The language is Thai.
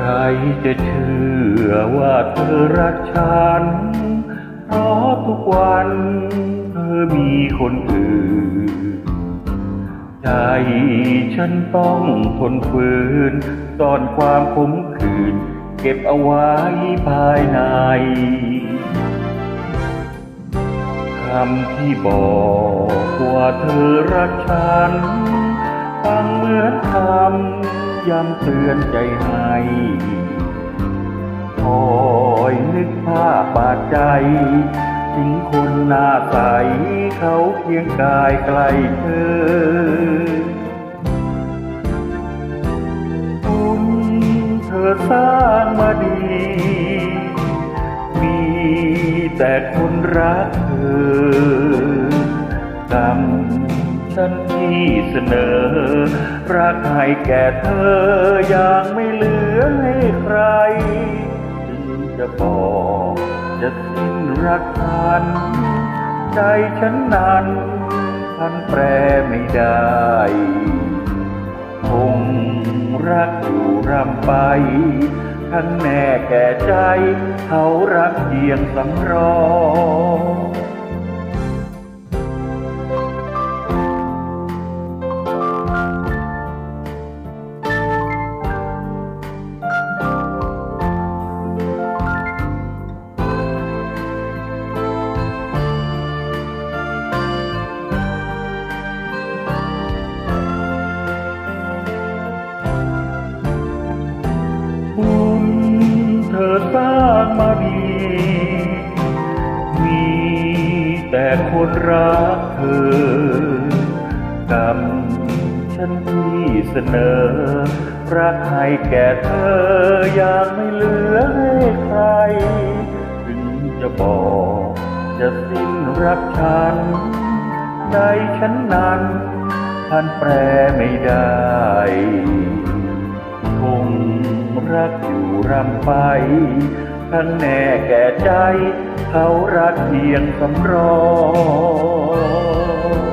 ใครจะเชื่อว่าเธอรักฉัน เพราะทุกวันเธอมีคนอื่น ใจฉันต้องทนฝืนซ่อนความขมขื่นเก็บเอาไว้ภายในคำที่บอกว่าเธอรักฉัน ฟังเหมือนคำ ย้ำเตือนใจให้คอยนึกภาพบาดใจถึงคนหน้าใสเขาเคียงกายใกลเธอคุณเธอสร้างมาดี มีแต่คนรักเธอกรรม ฉันที่เสนอ รักให้แก่เธออย่างไม่เหลือให้ใคร ถึงจะบอกจะสิ้นรักฉัน ใจฉันนั้นท่านแปรไม่ได้ คงรักอยู่รำไปทั้งแน่แก่ใจ เขารักเพียงสำรอง คนรักเธอกรรมฉันที่เสนอ รักให้แก่เธออย่างไม่เหลือให้ใคร ถึงจะบอกจะสิ้นรักฉันใจฉันนั้นท่านแปรไม่ได้คงรักอยู่รำไป ทั้งแน่แก่ใจ เขารักเพียงสำรอง